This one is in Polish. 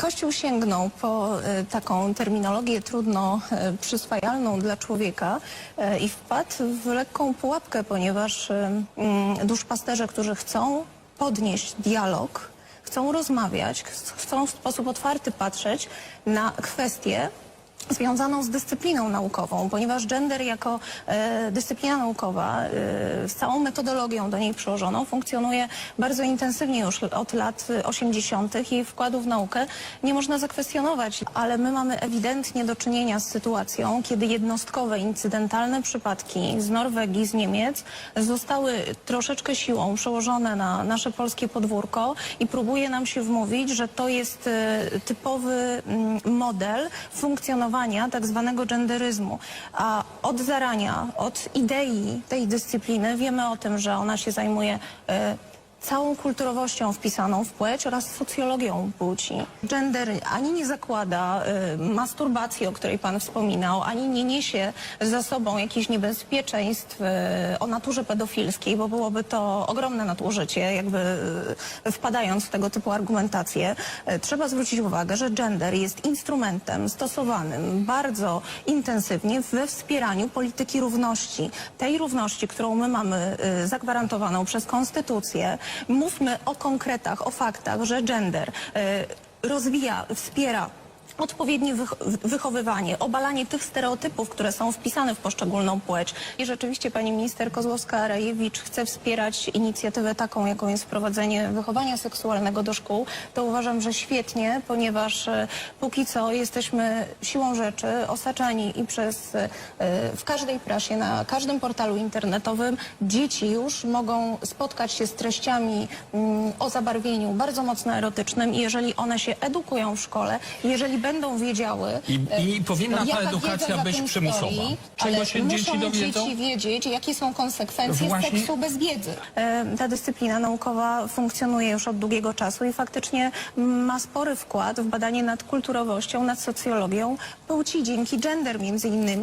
Kościół sięgnął po e, taką terminologię trudno e, przyswajalną dla człowieka e, i wpadł w lekką pułapkę, ponieważ mm, duszpasterze, którzy chcą podnieść dialog, chcą rozmawiać, ch- chcą w sposób otwarty patrzeć na kwestie związaną z dyscypliną naukową, ponieważ gender jako e, dyscyplina naukowa e, z całą metodologią do niej przyłożoną funkcjonuje bardzo intensywnie już od lat 80. i wkładu w naukę nie można zakwestionować, ale my mamy ewidentnie do czynienia z sytuacją, kiedy jednostkowe, incydentalne przypadki z Norwegii, z Niemiec zostały troszeczkę siłą przełożone na nasze polskie podwórko i próbuje nam się wmówić, że to jest e, typowy mm, model funkcjonowania tak zwanego genderyzmu. A od zarania, od idei tej dyscypliny wiemy o tym, że ona się zajmuje e, całą kulturowością wpisaną w płeć oraz socjologią płci. Gender ani nie zakłada y, masturbacji, o której pan wspominał, ani nie niesie za sobą jakichś niebezpieczeństw y, o naturze pedofilskiej, bo byłoby to ogromne nadużycie, jakby y, wpadając w tego typu argumentację. Y, trzeba zwrócić uwagę, że gender jest instrumentem stosowanym bardzo intensywnie we wspieraniu polityki równości. Tej równości, którą my mamy y, zagwarantowaną przez konstytucję. Mówmy o konkretach, o faktach, że gender y, rozwija, wspiera odpowiednie wych wychowywanie, obalanie tych stereotypów, które są wpisane w poszczególną płeć. I rzeczywiście pani minister Kozłowska-Rajewicz chce wspierać inicjatywę taką, jaką jest wprowadzenie wychowania seksualnego do szkół, to uważam, że świetnie, ponieważ e, póki co jesteśmy siłą rzeczy osaczani i przez e, w każdej prasie, na każdym portalu internetowym dzieci już mogą spotkać się z treściami mm, o zabarwieniu bardzo mocno erotycznym i jeżeli one się edukują w szkole, jeżeli będą wiedziały... I- e, i powinna ta edukacja być przymusowa. stoi, Czego ale się dzieci dowiedzą? dzieci wiedzieć, jakie są konsekwencje Właśnie- seksu bez wiedzy. E, Ta dyscyplina naukowa funkcjonuje już od długiego czasu i faktycznie ma spory wkład w badanie nad kulturowością, nad socjologią płci dzięki gender między innymi.